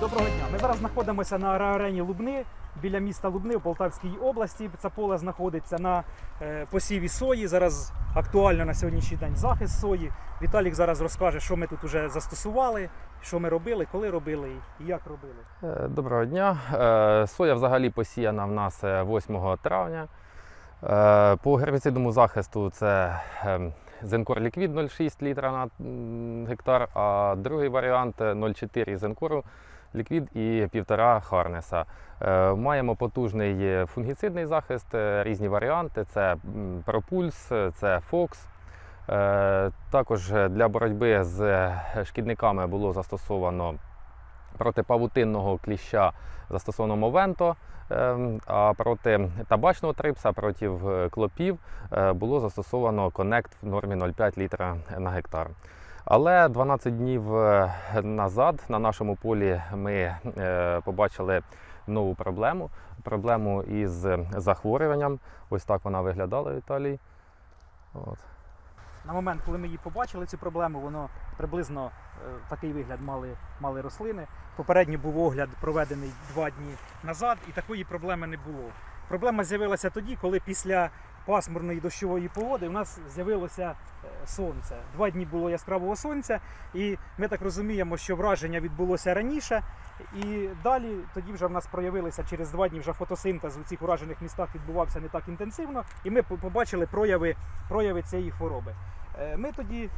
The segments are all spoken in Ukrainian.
Доброго дня. Ми зараз знаходимося на арені Лубни біля міста Лубни у Полтавській області. Це поле знаходиться на е, посіві сої. Зараз актуально на сьогоднішній день захист сої. Віталік зараз розкаже, що ми тут вже застосували, що ми робили, коли робили і як робили. Е, Доброго дня. Е, Соя взагалі посіяна в нас е, 8 травня. По гербіцидному захисту це Зенкор Ліквід 0,6 літра на гектар, а другий варіант е, 0,4 Зенкору Ліквід і 1,5 Харнеса. Е, Маємо потужний фунгіцидний захист, е, різні варіанти. Це Пропульс, це Фокс. Е, Також для боротьби з шкідниками було застосовано проти павутинного кліща застосовано Мовенто, ем, а проти табачного трипса, проти клопів було застосовано Connect в нормі 0,5 літра на гектар. Але 12 днів е, назад на нашому полі ми е, побачили нову проблему. Проблему із захворюванням. Ось так вона виглядала в Італії. От. На момент, коли ми її побачили, цю проблему, воно приблизно е, такий вигляд мали, мали рослини. Попередньо був огляд проведений два дні назад, і такої проблеми не було. Проблема з'явилася тоді, коли після пасмурної дощової погоди у нас з'явилося е, сонце. Два дні було яскравого сонця, і ми так розуміємо, що враження відбулося раніше. І далі тоді вже в нас проявилися через два дні вже фотосинтез у цих уражених містах відбувався не так інтенсивно, і ми побачили прояви, прояви цієї хвороби. Е, Ми тоді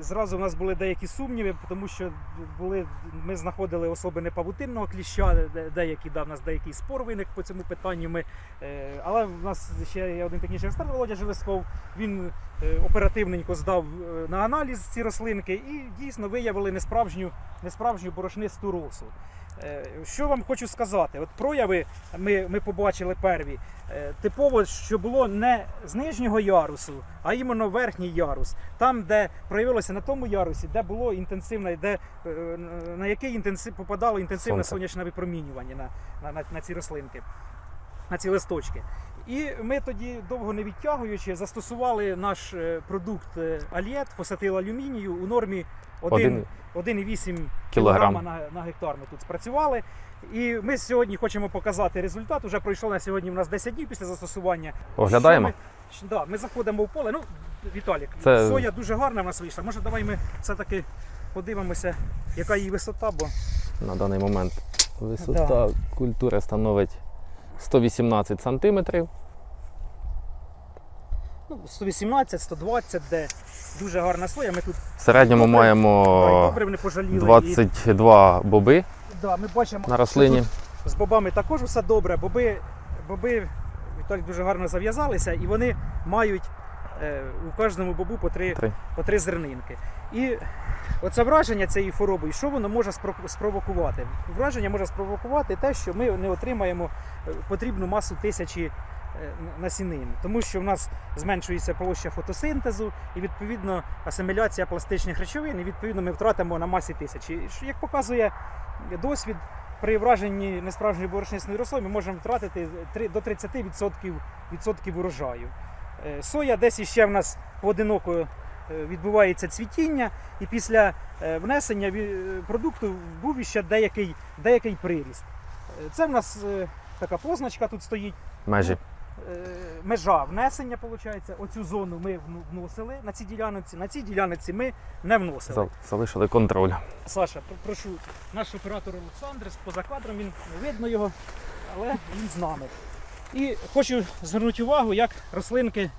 зразу в нас були деякі сумніви, тому що були, ми знаходили особи непавутинного кліща, деякі да, в нас деякий спор виник по цьому питанню. Ми, е, але в нас ще є один технічний експерт Володя Желесков. Він е, оперативненько здав е, на аналіз ці рослинки і дійсно виявили несправжню, несправжню борошнисту росу. Е, Що вам хочу сказати? От прояви ми, ми побачили перві. Е, Типово, що було не з нижнього ярусу, а іменно верхній ярус. Там, де проявилося на тому ярусі, де було інтенсивне, де, е, на який інтенсив, попадало інтенсивне сонячне випромінювання на, на, на, на ці рослинки, на ці листочки. І ми тоді, довго не відтягуючи, застосували наш е, продукт е, Альєт, фосатил алюмінію у нормі 1,8 Кілограм. кілограма на, на гектар ми тут спрацювали. І ми сьогодні хочемо показати результат. Уже пройшло на сьогодні у нас 10 днів після застосування. Оглядаємо? Ми, да, ми заходимо в поле. Ну, Віталік, Це- соя дуже гарна в нас вийшла. Може, давай ми все-таки подивимося, яка її висота, бо На даний момент висота культури становить 118 сантиметрів. ну, 118, 120, де дуже гарна слоя. Ми тут В середньому Добре. да, маємо добре не пожаліли. І, 22 боби да, ми бачимо, на рослині. що тут з бобами також все добре. Боби, боби Віталік дуже гарно зав'язалися і вони мають у кожному бобу по три, Три. по три зернинки. І оце враження цієї хвороби, і що воно може спро- спровокувати? Враження може спровокувати те, що ми не отримаємо е, потрібну масу тисячі е, насінин, тому що в нас зменшується площа фотосинтезу і відповідно асиміляція пластичних речовин, і відповідно ми втратимо на масі тисячі. Як показує досвід, при враженні несправжньої борошнисної рослини ми можемо втратити до 30% відсотків урожаю. Е, Соя десь іще в нас поодиноко е, відбувається цвітіння, і після е, внесення продукту був іще деякий, деякий приріст. Це в нас така позначка тут стоїть. Межі. Межа внесення, виходить. Оцю зону ми вносили на цій ділянці. На цій ділянці ми не вносили. Зал- Залишили контроль. Саша, прошу, наш оператор Олександр поза кадром, він не видно його, але він з нами. І хочу звернути увагу, як рослинки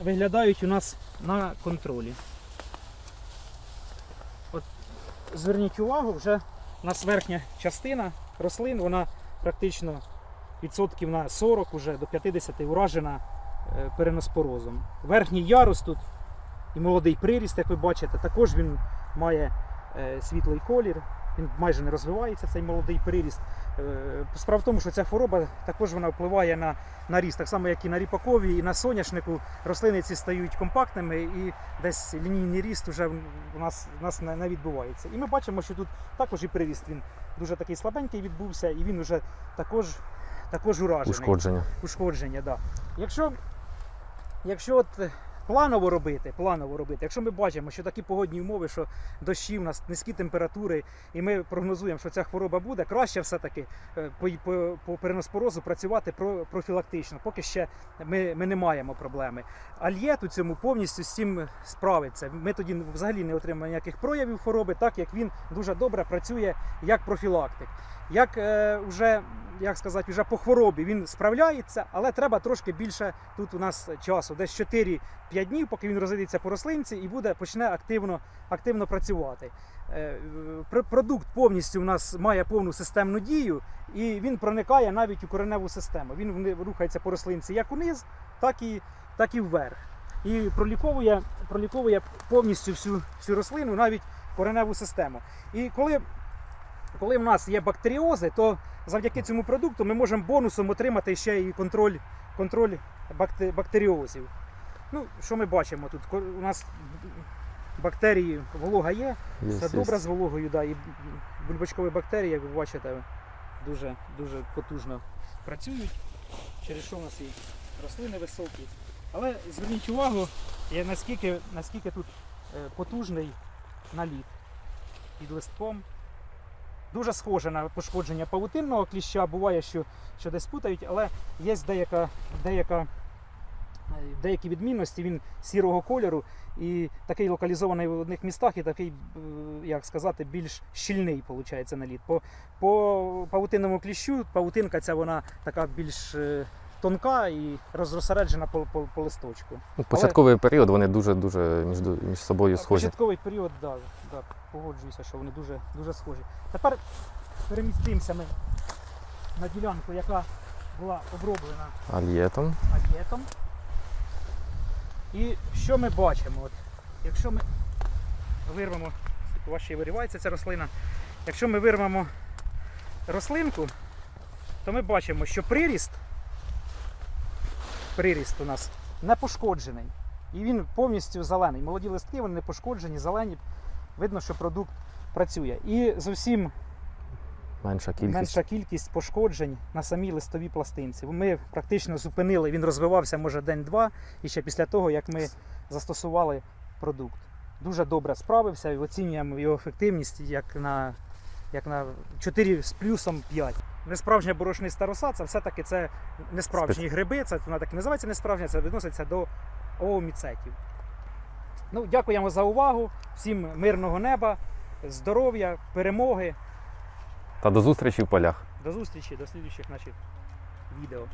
виглядають у нас на контролі. От зверніть увагу, вже у нас верхня частина рослин, вона практично відсотків на 40 уже до 50 уражена е, переноспорозом. Верхній ярус тут і молодий приріст, як ви бачите, також він має е, світлий колір, він майже не розвивається, цей молодий приріст. Е, Справа в тому, що ця хвороба також вона впливає на, на ріст, так само, як і на ріпакові, і на соняшнику. Рослини ці стають компактними і десь лінійний ріст вже у нас, у нас не, не відбувається. І ми бачимо, що тут також і приріст він дуже такий слабенький відбувся, і він вже також, також уражений Ушкодження. ушкодження. Да. Якщо, якщо от планово робити, планово робити. Якщо ми бачимо, що такі погодні умови, що дощі в нас низькі температури, і ми прогнозуємо, що ця хвороба буде, краще все-таки е, по, по, по переноспорозу працювати про, профілактично. Поки ще ми, ми не маємо проблеми. Альєт у цьому повністю з цим справиться. Ми тоді взагалі не отримаємо ніяких проявів хвороби, так як він дуже добре працює як профілактик. Як е, вже як сказати, вже по хворобі він справляється, але треба трошки більше тут у нас часу, десь 4-5 днів, поки він розійдеться по рослинці і буде почне активно, активно працювати. Е, Продукт повністю у нас має повну системну дію, і він проникає навіть у кореневу систему. Він рухається по рослинці як униз, так і, так і вверх. І проліковує, проліковує повністю всю, всю рослину, навіть кореневу систему. І коли, коли в нас є бактеріози, то завдяки цьому продукту ми можемо бонусом отримати ще і контроль, контроль бактеріозів. Ну, що ми бачимо тут? У нас бактерії, волога є, Є, все є. добре з вологою, да, і бульбочкові бактерії, як ви бачите, дуже, дуже потужно працюють, через що у нас і рослини високі. Але зверніть увагу, я наскільки, наскільки тут е, потужний наліт під листком. Дуже схоже на пошкодження павутинного кліща. Буває, що, що десь путають, але є деяка, деяка, деякі відмінності. Він сірого кольору і такий локалізований в одних містах, і такий, е, як сказати, більш щільний виходить наліт. По, по павутинному кліщу павутинка ця вона така більш е, тонка і розросереджена по, по, по листочку. Ну, Початковий період вони дуже-дуже між, між собою схожі. Початковий період, так, да, да, погоджуюся, що вони дуже, дуже схожі. Тепер перемістимося ми на ділянку, яка була оброблена Альєтом. альєтом. І що ми бачимо? От, якщо ми вирвемо, вас вирівається ця рослина, якщо ми вирвемо рослинку, то ми бачимо, що приріст, приріст у нас не пошкоджений. І він повністю зелений. Молоді листки, вони не пошкоджені, зелені. Видно, що продукт працює. І зовсім Менша кількість. менша кількість пошкоджень на самій листовій пластинці. Ми практично зупинили, він розвивався може день-два, і ще після того, як ми застосували продукт. Дуже добре справився і оцінюємо його ефективність як на, як на 4 з плюсом 5 несправжня борошний староса, це все-таки це несправжні гриби, це вона так і називається несправжня, це відноситься до ооміцетів. Ну, Дякуємо за увагу, всім мирного неба, здоров'я, перемоги. Та до зустрічі в полях. До зустрічі, до слідчих наших відео.